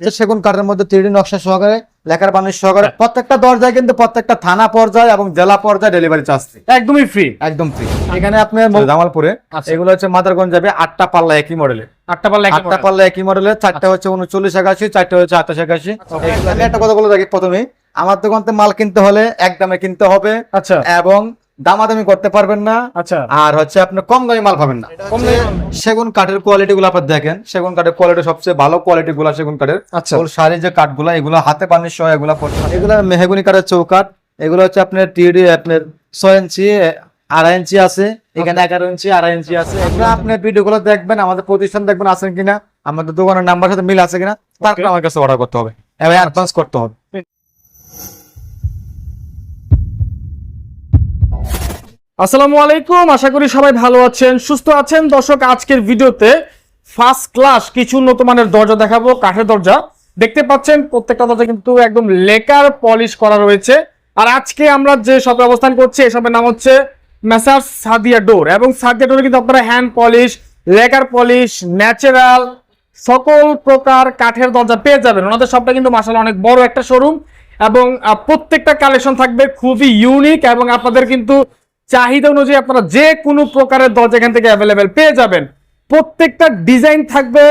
যে সেগুন কাঠের মধ্যে থ্রি নকশা সহকারে লেখার সহকারে প্রত্যেকটা দরজায় কিন্তু প্রত্যেকটা থানা পর্যায়ে এবং জেলা পর্যায়ে ডেলিভারি চার্জ ফ্রি একদমই ফ্রি একদম ফ্রি এখানে আপনার জামালপুরে? আচ্ছা। এগুলো হচ্ছে মাদারগঞ্জ যাবে আটটা পাল্লা একই মডেলের আটটা পাল্লা আটটা পাল্লা একই মডেলের চারটা হচ্ছে উনচল্লিশ একাশি চারটা হচ্ছে আঠাশ একাশি। একটা কথা বলে থাকি প্রথমে আমার দোকান মাল কিনতে হলে এক দামে কিনতে হবে আচ্ছা। এবং দামাদামি করতে পারবেন না। আচ্ছা। আর হচ্ছে আপনি কম দামি মাল পাবেন না। সেগুন কাঠের কোয়ালিটি গুলো আপনার দেখেন। সেগুন কাঠের কোয়ালিটি সবচেয়ে ভালো কোয়ালিটি গুলা সেগুন কাঠের। আচ্ছা। শাড়ি যে কাঠগুলা এগুলো হাতে পানির সহ এগুলা এগুলো মেহগুনি কাঠের চৌকাঠ। এগুলো হচ্ছে আপনার টিডি আপনার ছয় ইঞ্চি আড়াই ইঞ্চি আছে। এখানে এগারো ইঞ্চি আড়াই ইঞ্চি আছে। এগুলো আপনি ভিডিও গুলো দেখবেন আমাদের প্রতিষ্ঠান দেখবেন আছেন কিনা আমাদের দোকানের নাম্বার সাথে মিল আছে কিনা তারপর আমার কাছে অর্ডার করতে হবে। এবং অ্যাডভান্স করতে হবে। আসসালামু আলাইকুম, আশা করি সবাই ভালো আছেন, সুস্থ আছেন। দর্শক, আজকের ভিডিওতে ফার্স্ট ক্লাস কিছু উন্নত মানের দরজা দেখাবো, কাঠের দরজা। দেখতে পাচ্ছেন, প্রত্যেকটা দরজা কিন্তু একদম লেকার পলিশ করা রয়েছে। আর আজকে আমরা যে শপে অবস্থান করছি এসবের নাম হচ্ছে মেসার সাদিয়া ডোর এবং সাদিয়া ডোরে কিন্তু আপনারা hand polish lacquer polish natural সকল প্রকার কাঠের দরজা পেয়ে যাবেন। ওনাদের সবটা কিন্তু মাসাল অনেক বড় একটা শোরুম এবং প্রত্যেকটা কালেকশন থাকবে খুবই ইউনিক এবং আপনাদের কিন্তু চাহিদা অনুযায়ী আপনারা যে কোনো প্রকারের দরজা এখান থেকে অ্যাভেলেবেল পেয়ে যাবেন। প্রত্যেকটা ডিজাইন থাকবে,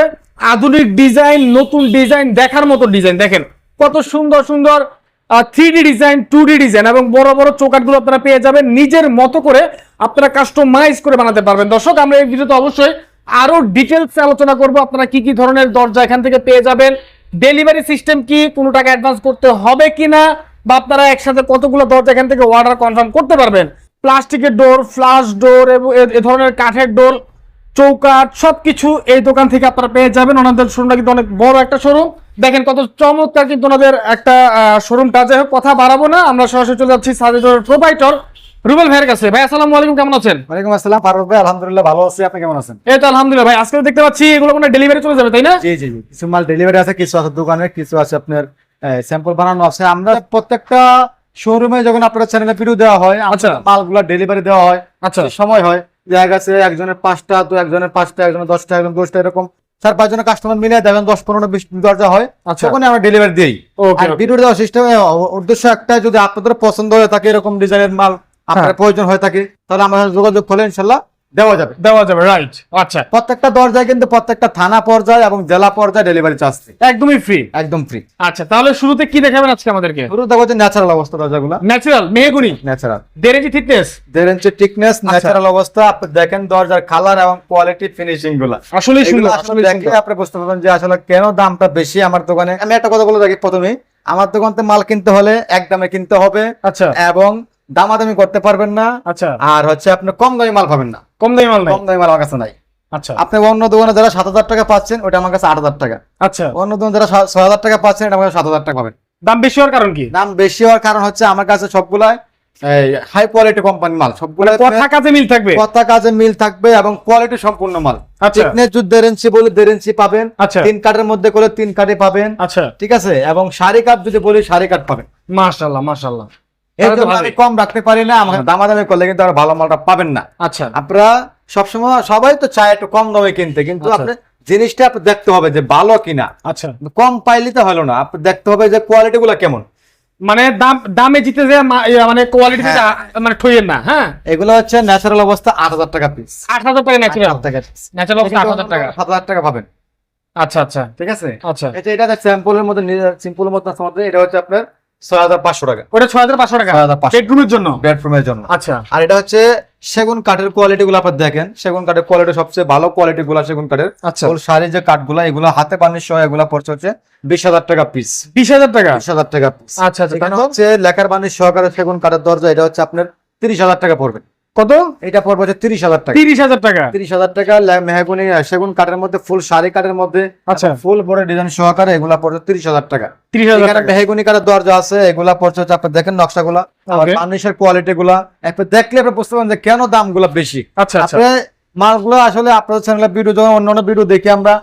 আধুনিক ডিজাইন নতুন ডিজাইন দেখার মতো ডিজাইন দেখেন, কত সুন্দর সুন্দর থ্রি ডিজাইন টু ডিজাইন এবং বড় বড় চৌকাটগুলো আপনারা পেয়ে যাবেন। নিজের মতো করে আপনারা কাস্টমাইজ করে বানাতে পারবেন। দর্শক, আমরা এই ভিডিওতে অবশ্যই আরও ডিটেলস আলোচনা করব। আপনারা কি কি ধরনের দরজা এখান থেকে পেয়ে যাবেন? ডেলিভারি সিস্টেম কি? কোনো টাকা অ্যাডভান্স করতে হবে কিনা? বা আপনারা একসাথে কতগুলো দরজা এখান থেকে অর্ডার কনফার্ম করতে পারবেন? প্লাস্টিকের ডোর ফ্লাশ ডোর এবং এ- ধরনের কাঠের ডোর চৌকাঠ সবকিছু এই দোকান থেকে আপনারা পেয়ে যাবেন। ওনাদের শোরুমটা কিন্তু অনেক বড় একটা শোরুম দেখেন কত চমৎকার কিন্তু ওনাদের একটা শোরুমটা যাই হোক কথা বাড়াবো না। আমরা সরাসরি চলে যাচ্ছি সাজেদর প্রোভাইডর রুবেল ভাইয়ের কাছে। ভাই আসসালামু আলাইকুম কেমন আছেন? ওয়ালাইকুম আসসালাম পারভেজ ভাই আলহামদুলিল্লাহ ভালো আছি। আপনি কেমন আছেন? এই তো আলহামদুলিল্লাহ ভাই আজকে দেখতে পাচ্ছি এগুলো কোনো ডেলিভারি চলে যাবে তাই না? জি জি জি। কিছু মাল ডেলিভারি আছে কিছু আছে দোকানে কিছু আছে আপনার স্যাম্পল বানানো আছে। আমরা প্রত্যেকটা শোরুমে যখন আপনার চ্যানেলে ভিডিও দেওয়া হয় আচ্ছা। মালগুলা ডেলিভারি দেওয়া হয় আচ্ছা সময় হয় দেখা গেছে একজনের পাঁচটা তো একজনের পাঁচটা একজনের দশটা একজন দশটা এরকম চার পাঁচ জনের কাস্টমার মিলে দেখেন দশ পনেরো বিশ দরজা হয় আচ্ছা তখন আমরা ডেলিভারি দিই আর ভিডিও দেওয়ার সিস্টেম উদ্দেশ্য একটা যদি আপনাদের পছন্দ হয়ে থাকে এরকম ডিজাইনের মাল আপনার হ্যাঁ। প্রয়োজন হয়ে থাকে তাহলে আমাদের যোগাযোগ করলে ইনশাল্লাহ দেওয়া যাবে। দেওয়া যাবে রাইট আচ্ছা। প্রত্যেকটা দরজায় কিন্তু প্রত্যেকটা থানা পর্যায়ে এবং জেলা পর্যায়ে ডেলিভারি চার্জ ফ্রি একদমই ফ্রি একদম ফ্রি আচ্ছা তাহলে শুরুতে কি দেখাবেন আজকে আমাদেরকে? শুরু দেখো যে ন্যাচারাল অবস্থা দরজাগুলো। ন্যাচারাল মেহগুনি? ন্যাচারাল দেড় ইঞ্চি থিকনেস দেড় ইঞ্চি আচ্ছা। ন্যাচারাল অবস্থা। আপনি দেখেন দরজার কালার এবং কোয়ালিটি ফিনিশিংগুলা। সুন্দর আসলে আসলেই দেখে আপনি বুঝতে পারবেন যে আসলে কেন দামটা বেশি আমার দোকানে। আমি একটা কথা বলে থাকি প্রথমে আমার দোকান থেকে মাল কিনতে হলে এক দামে কিনতে হবে আচ্ছা। এবং দামাদামি করতে পারবেন না। আচ্ছা। আর হচ্ছে আপনি কম দামি মাল পাবেন না। কম দামি মাল নাই? কম দামি মাল আমার কাছে নাই। আচ্ছা। আপনি অন্য দোকানে যারা সাত হাজার টাকা পাচ্ছেন ওটা আমার কাছে আট হাজার টাকা। আচ্ছা। অন্য দোকানে যারা ছয় হাজার টাকা পাচ্ছেন এটা আমার কাছে সাত হাজার টাকা পাবেন। দাম বেশি হওয়ার কারণ কি? দাম বেশি হওয়ার কারণ হচ্ছে আমার কাছে সবগুলাই হাই কোয়ালিটি কোম্পানি মাল। সবগুলো কথা কাজে মিল থাকবে? কথা কাজে মিল থাকবে এবং কোয়ালিটি সম্পূর্ণ মাল। আচ্ছা। যদি দেড় বলে পাবেন। আচ্ছা। তিন কাঠের মধ্যে করে তিন কাঠে পাবেন। আচ্ছা। ঠিক আছে? এবং শাড়ি কাঠ যদি বলি শাড়ি কাঠ পাবেন। মাশাআল্লাহ মাশাআল্লাহ। আমি কম রাখতে পারি না আমাকে দামাদামি করলে কিন্তু আর ভালো মালটা পাবেন না। আচ্ছা। আপনারা সবসময় সবাই তো চায় একটু কম দামে কিনতে কিন্তু আচ্ছা। আপনি জিনিসটা আপনি দেখতে হবে যে ভালো কিনা। আচ্ছা। কম পাইলে তো হলো না আপনি দেখতে হবে যে কোয়ালিটি গুলো কেমন। মানে দাম দামে জিতে যে মানে কোয়ালিটি হ্যাঁ। মানে ঠইয়েন না হ্যাঁ? এগুলো হচ্ছে ন্যাচারাল অবস্থা আট হাজার টাকা পিস আট হাজার টাকা ন্যাচারাল টাকা ন্যাচারাল অবস্থা আট হাজার টাকা। সাত হাজার টাকা পাবেন। আচ্ছা আচ্ছা। ঠিক আছে? আচ্ছা। এটা এটা স্যাম্পলের মধ্যে সিম্পলের আছে আমাদের এটা হচ্ছে আপনার ছয় হাজার পাঁচশো টাকা। ওটা ছয় হাজার পাঁচশো টাকা? ছয় হাজার পাঁচশো। বেডরুমের জন্য? বেডরুমের জন্য। আচ্ছা। আর এটা হচ্ছে সেগুন কাঠের কোয়ালিটি গুলো আপনার দেখেন। সেগুন কাঠের কোয়ালিটি সবচেয়ে ভালো কোয়ালিটি গুলা সেগুন কাঠের। আচ্ছা। শাড়ি যে কাঠগুলা এগুলো হাতে পানির সহ এগুলা পড়ছে হচ্ছে বিশ হাজার টাকা পিস বিশ হাজার টাকা? বিশ হাজার টাকা পিস আচ্ছা আচ্ছা। হচ্ছে লেখার বানির সহকারে সেগুন কাঠের দরজা এটা হচ্ছে আপনার তিরিশ হাজার টাকা পড়বে। কত? এটা পড়বে হচ্ছে তিরিশ হাজার টাকা। তিরিশ হাজার টাকা। তিরিশ হাজার টাকা মেহগুনি সেগুন কাঠের মধ্যে ফুল শাড়ি কাঠের মধ্যে আচ্ছা। ফুল বড় ডিজাইন সহকারে এগুলা পড়ছে তিরিশ হাজার টাকা। তিরিশ হাজার মেহগুনি কাঠের দরজা আছে এগুলা পড়ছে হচ্ছে আপনি দেখেন নকশাগুলা Okay. বার্নিশের কোয়ালিটি গুলা। দেখলে আপনি বুঝতে পারবেন যে কেন দামগুলো বেশি। আচ্ছা আচ্ছা। মালগুলো আসলে আপনাদের চ্যানেলে ভিডিও যখন অন্যান্য ভিডিও দেখি আমরা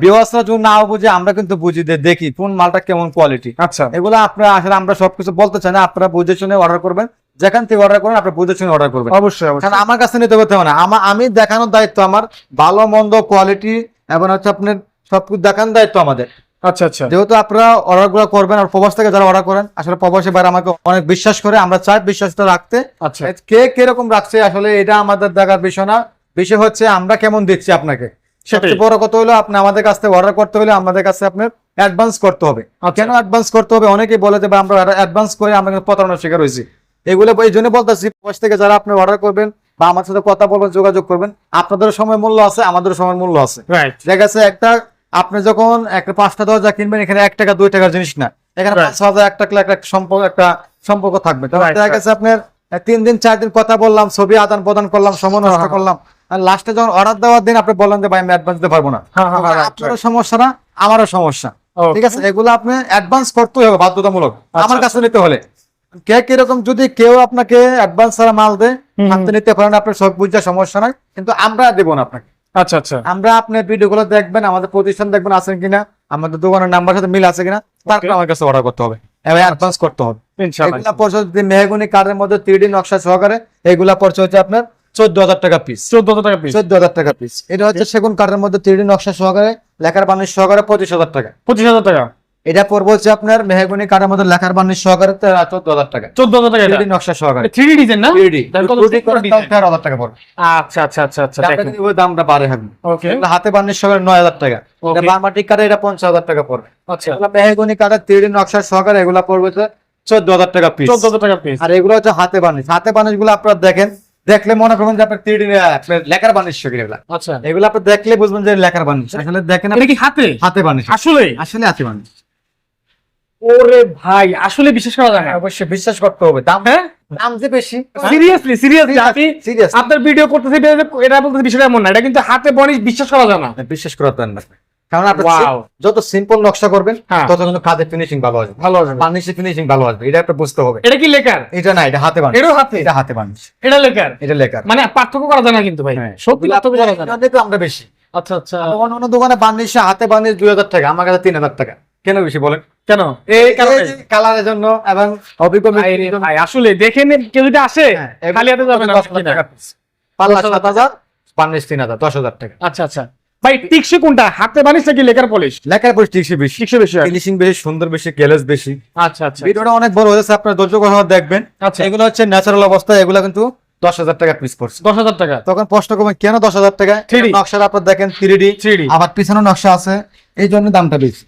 বিওয়াসরা যদি নাও বুঝে আমরা কিন্তু বুঝি দেখি কোন মালটা কেমন কোয়ালিটি আচ্ছা। এগুলো আপনারা আসলে আমরা সবকিছু বলতে চাই না আপনারা বুঝে শুনে অর্ডার করবেন। যেখান থেকে অর্ডার করেন আপনারা বুঝে শুনে অর্ডার করবেন। অবশ্যই কারণ আমার কাছে নিতে করতে হবে না। আমার আমি দেখানোর দায়িত্ব আমার ভালো মন্দ কোয়ালিটি এবং হচ্ছে আপনার সবকিছু দেখানোর দায়িত্ব আমাদের। আচ্ছা আচ্ছা। যেহেতু আপনারা অর্ডারগুলো করবেন আর প্রবাস থেকে যারা অর্ডার করেন আসলে প্রবাসী বাইরে আমাকে অনেক বিশ্বাস করে আমরা চাই বিশ্বাসটা রাখতে। আচ্ছা। কে কীরকম রাখছে আসলে এটা আমাদের দেখার বিষয় না। বিষয় হচ্ছে আমরা কেমন দিচ্ছি আপনাকে। সবচেয়ে বড় কথা হলো আপনি আমাদের কাছ থেকে অর্ডার করতে হলে আমাদের কাছে আপনার অ্যাডভান্স করতে হবে। আচ্ছা। কেন অ্যাডভান্স করতে হবে? অনেকেই বলে যে আমরা অ্যাডভান্স করে আমরা প্রতারণার শিকার হয়েছি। এগুলো এই জন্য বলতেছি প্রবাস থেকে যারা আপনি অর্ডার করবেন বা আমার সাথে কথা বলবেন যোগাযোগ করবেন আপনাদের সময় মূল্য আছে আমাদের সময় মূল্য আছে। দেখা গেছে একটা আপনি যখন একটা পাঁচটা দরজা কিনবেন এখানে এক টাকা দুই টাকার জিনিস না। এখানে পাঁচ হাজার এক টাকা একটা সম্পর্ক একটা সম্পর্ক থাকবে। দেখা. গেছে আপনার তিন দিন চার দিন কথা বললাম ছবি আদান প্রদান করলাম সময় নষ্ট হ্যাঁ। করলাম। আর লাস্টে যখন অর্ডার দেওয়ার দিন আপনি বললেন যে ভাই আমি অ্যাডভান্স দিতে পারব না। হ্যাঁ, হ্যাঁ, হ্যাঁ, আপনারও সমস্যা না আমারও সমস্যা। ঠিক আছে? এগুলো আপনি অ্যাডভান্স করতে হবে বাধ্যতামূলক। আচ্ছা। আমার কাছে নিতে হলে। কে কীরকম যদি কেউ আপনাকে অ্যাডভান্স ছাড়া মাল দেয়। আপনি নিতে পারেন আপনার সব বুঝতে সমস্যা নাই। কিন্তু আমরা দেবো না আপনাকে। আচ্ছা আচ্ছা। আমরা আপনার ভিডিওগুলো দেখবেন আমাদের প্রতিষ্ঠান দেখবেন আছেন কিনা আমাদের দোকানের নাম্বার সাথে মিল আছে কিনা তারপর আমার কাছে অর্ডার করতে হবে। এবং অ্যাডভান্স করতে হবে। এগুলা মেহগুনি কার্ডের মধ্যে থ্রি নকশা সহকারে এগুলা পড়ছে হচ্ছে আপনার চোদ্দ হাজার টাকা পিস চোদ্দ টাকা পিস চোদ্দ হাজার টাকা পিস এটা হচ্ছে সেগুন কার্ডের মধ্যে থ্রি নকশা সহকারে লেখার বানিশ সহকারে পঁচিশ হাজার টাকা। পঁচিশ হাজার টাকা? এটা পড়ব হচ্ছে আপনার মেহগুনি কার্ডের মধ্যে লেখার বানিশ সহকারে চোদ্দ হাজার টাকা। চোদ্দ হাজার টাকা এটা? নকশা সহকারে। থ্রি ডিজাইন না? থ্রি তাহলে কত design? তেরো হাজার টাকা পড়বে। আচ্ছা আচ্ছা আচ্ছা আচ্ছা আপনাদের দেখেন। ওই দামটা বাড়ে হবে ওকে হাতে বানিশ সহকারে নয় হাজার টাকা. বারমাটিক এটা পঞ্চাশ হাজার টাকা পড়বে। আচ্ছা। মেহগুনি কাঠের তিরিশ নকশার সহকারে এগুলা পড়বে চোদ্দ হাজার টাকা পিস চোদ্দ হাজার টাকা পিস আর এগুলো হচ্ছে হাতে বানিশ। হাতে বানিশগুলো আপনারা দেখেন। দেখলে মনে করবেন যে আপনার আপনার লেখার বানিশ এগুলা? আচ্ছা। এগুলো আপনি দেখলে বুঝবেন যে লেখার বানিশ আসলে দেখেন আপনি কি হাতে? হাতে বানিশ আসলে আসলে হাতে বানিশ ওরে ভাই আসলে বিশ্বাস করা যায় না। অবশ্যই বিশ্বাস করতে হবে। দাম হ্যাঁ? দাম যে বেশি। সিরিয়াসলি সিরিয়াসলি আপনি সিরিয়াস আপনার ভিডিও করতেছি এটা বলতে বিষয়টা এমন না। এটা কিন্তু হাতে বনিস বিশ্বাস করা যায় না। বিশ্বাস করতে পারেন না। কারণ আপনি যত সিম্পল নকশা করবেন হ্যাঁ। তত কিন্তু কাজের ফিনিশিং ভালো আসবে। ভালো আছে বানিশের ফিনিশিং ভালো আসবে। এটা একটা বুঝতে হবে। এটা কি লেকার? এটা না এটা হাতে বানিশ এটাও হাতে? এটা হাতে বানিশ এটা লেকার? এটা লেখার মানে পার্থক্য করা যায় না কিন্তু ভাই। হ্যাঁ। সত্যি পার্থক্য করা যায় না। আমরা বেশি। আচ্ছা আচ্ছা। অন্য অন্য দোকানে বানিশে হাতে বানিশ দুই হাজার টাকা আমার কাছে তিন হাজার টাকা। কেন বেশি বলেন? কেন? এই কারণে? কালারের জন্য এবং অভিজ্ঞ আসলে দেখে নিন কেউ যদি আসে হ্যাঁ, খালি হাতে যাবে না পাল্লা সাত হাজার বানিশ তিন হাজার দশ হাজার টাকা। আচ্ছা আচ্ছা। ভাই টিকসি কোনটা? হাতে বানিস নাকি লেকার পলিশ? লেখার পর টিকসি বেশি। টিকসি বেশি ফিনিশিং বেশি সুন্দর বেশি বেশি। আচ্ছা আচ্ছা ভিডিওটা অনেক বড় হয়েছে আপনার ধৈর্য দেখবেন। আচ্ছা। এগুলো হচ্ছে ন্যাচারাল অবস্থা এগুলো কিন্তু দশ হাজার টাকা পিস পড়ছে। দশ হাজার টাকা। তখন প্রশ্ন করবেন কেন দশ হাজার টাকা? 3D নকশাটা আপনার দেখেন থ্রি ডি আবার পিছনে নকশা আছে। এই জন্য দামটা বেশি।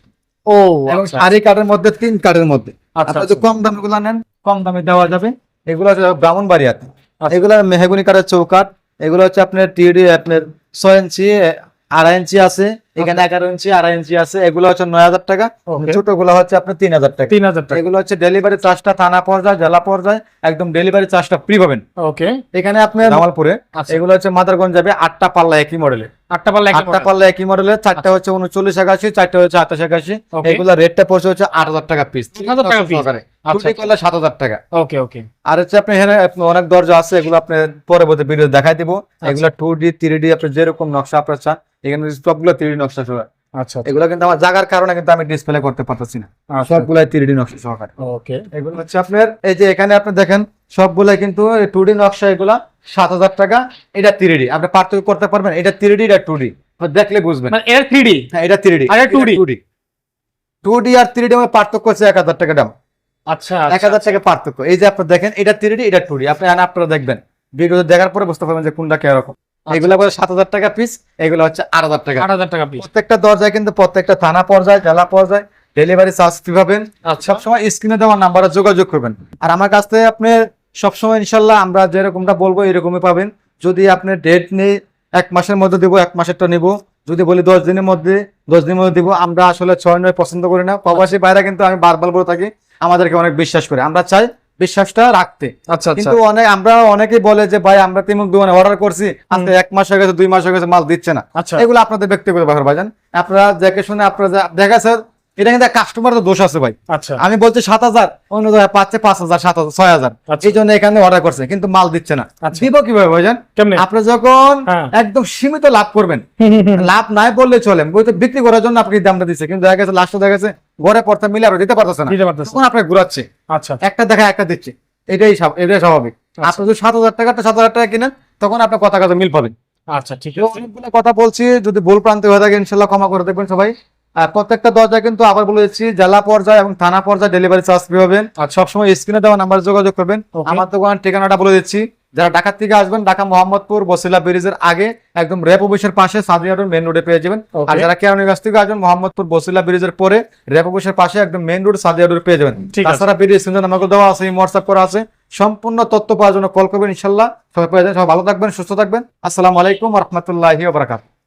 ও আচ্ছা। আড়ি কার্ডের মধ্যে তিন কার্ডের মধ্যে। আচ্ছা, যদি আচ্ছা। কম দামে গুলো নেন কম দামে দেওয়া যাবে। এগুলো হচ্ছে ব্রাহ্মণ বাড়িয়াতে আচ্ছা। এগুলো মেহগুনি কাঠের চৌকাট এগুলো হচ্ছে আপনার টিডি আপনার ছয় ইঞ্চি আড়াই ইঞ্চি আছে। এখানে এগারো ইঞ্চি আড়াই ইঞ্চি আছে এগুলো হচ্ছে নয় হাজার টাকা। ছোটগুলো হচ্ছে আপনার তিন হাজার টাকা। তিন হাজার টাকা। এগুলো হচ্ছে ডেলিভারি চার্জটা থানা পর্যায়ে জেলা পর্যায়ে একদম ডেলিভারি চার্জটা ফ্রি পাবেন। ওকে এখানে আপনার জামালপুরে? আচ্ছা। এগুলো হচ্ছে মাদারগঞ্জ যাবে আটটা পাল্লা একই মডেলের আটটা পাল্লা আটটা পাল্লা একই মডেলের চারটা হচ্ছে উনচল্লিশ একাশি চারটা হচ্ছে আঠাশ একাশি। Okay. এগুলো রেটটা পড়ছে হচ্ছে আট হাজার টাকা পিস 8,000 টাকা piece। আচ্ছা। করলে সাত হাজার টাকা। ওকে ওকে আর হচ্ছে আপনি এখানে অনেক দরজা আছে এগুলো আপনি পরবর্তী ভিডিও দেখাই দিব। এগুলো টু ডি থ্রি ডি আপনি যেরকম নকশা আপনার চান এখানে সবগুলো থ্রি ডি নকশা সহ। আচ্ছা এগুলো কিন্তু আমার জায়গার কারণে কিন্তু আমি ডিসপ্লে করতে পারতেছি না। আচ্ছা। সবগুলাই থ্রি ডি নকশা সহকারে। ওকে। এগুলো হচ্ছে আপনার এই যে এখানে আপনি দেখেন সবগুলাই কিন্তু টু ডি নকশা এগুলা সাত হাজার টাকা এটা থ্রি ডি আপনি পার্থক্য করতে পারবেন এটা থ্রি ডি এটা টু ডি দেখলে বুঝবেন। এর থ্রি হ্যাঁ এটা থ্রি ডি আর এটা 2D? Two D two D আর থ্রি ডি আমার পার্থক্য হচ্ছে এক হাজার টাকা দাম। আচ্ছা এক হাজার টাকা পার্থক্য। এই যে আপনি দেখেন এটা থ্রি ডি এটা টু ডি আপনি আপনারা দেখবেন। ভিডিও দেখার পরে বুঝতে পারবেন যে কোনটা কীরকম। এগুলো বলে সাত হাজার টাকা পিস এগুলো হচ্ছে আট হাজার টাকা। আট হাজার টাকা পিস প্রত্যেকটা দরজায় কিন্তু প্রত্যেকটা থানা পর্যায়ে জেলা পর্যায়ে ডেলিভারি চার্জ ফ্রি পাবেন সবসময় স্ক্রিনে দেওয়া নাম্বারে যোগাযোগ করবেন। আর আমার কাছ থেকে আপনি সবসময় ইনশাল্লাহ আমরা যেরকমটা বলব এরকমই পাবেন। যদি আপনি ডেট নেই এক মাসের মধ্যে দিব এক মাসেরটা নিব। যদি বলি দশ দিনের মধ্যে দশ দিনের মধ্যে দিব আমরা আসলে ছয় নয় পছন্দ করি না। প্রবাসী বাইরে কিন্তু আমি বারবার বলে থাকি আমাদেরকে অনেক বিশ্বাস করে। আমরা চাই বিশ্বাসটা রাখতে। আচ্ছা আচ্ছা। কিন্তু অনেক আমরা অনেকেই বলে যে ভাই আমরা তিমুক দোকানে অর্ডার করছি। আজকে এক মাস হয়ে গেছে দুই মাস হয়ে গেছে মাল দিচ্ছে না। আচ্ছা। এগুলো আপনাদের ব্যক্তিগত ব্যাপার ভাইজান। আপনারা দেখে শুনে আপনারা যা- দেখা স্যার এটা কিন্তু কাস্টমারের দোষ আছে ভাই। আচ্ছা। আমি বলছি সাত হাজার অন্য জায়গায় পাচ্ছে পাঁচ হাজার সাত হাজার ছয় হাজার। আচ্ছা। এই জন্য এখানে অর্ডার করছে কিন্তু মাল দিচ্ছে না। আচ্ছা। দিব কীভাবে ভাইজান? কেমনে? আপনি যখন হ্যাঁ। একদম সীমিত লাভ করবেন লাভ নাই বললে চলে। বই তো বিক্রি করার জন্য আপনাকে দামটা দিচ্ছে। কিন্তু দেখা গেছে লাস্টে দেখা গেছে ঘরে পড়তে মিলে আপনি দিতে পারতেছে না। তখন আপনাকে ঘুরাচ্ছে। আচ্ছা একটা দেখা একটা দিচ্ছে। এটাই এটাই স্বাভাবিক। আপনি যদি সাত হাজার টাকাটা সাত হাজার টাকা কিনেন তখন আপনার কথা কথা মিল পাবেন আচ্ছা ঠিক আছে। অনেকগুলো কথা বলছি যদি ভুল প্রান্তে হয়ে থাকে ইনশাল্লাহ ক্ষমা করে দেখবেন সবাই। আর প্রত্যেকটা দরজা কিন্তু আবার বলে দিচ্ছি জেলা পর্যায়ে এবং থানা পর্যায়ে ডেলিভারি চার্জ ফ্রি হবেন আর সবসময় স্ক্রিনে দেওয়া নাম্বার যোগাযোগ করবেন। আমার দোকানের ঠিকানাটা বলে দিচ্ছি। যারা ঢাকার থেকে আসবেন ঢাকা মোহাম্মদপুর বসিলা ব্রিজের আগে একদম র্যাপ অফিসের পাশে সাদিয়া মেন রোডে পেয়ে যাবেন। আর যারা কেরানীগঞ্জ থেকে আসবেন মোহাম্মদপুর বসিলা ব্রিজের পরে র্যাপ অফিসের পাশে একদম মেন রোড সাদিয়া রোড পেয়ে যাবেন। তাছাড়া ব্রিজ স্ক্রিনে আমাকে দেওয়া আছে হোয়াটসঅ্যাপ করা আছে। সম্পূর্ণ তথ্য পাওয়ার জন্য কল করবেন ইনশাল্লাহ সবাই পেয়ে যাবেন সবাই ভালো থাকবেন সুস্থ থাকবেন। আসসালামু আলাইকুম রহমতুল্লাহি বারাকাতুহু।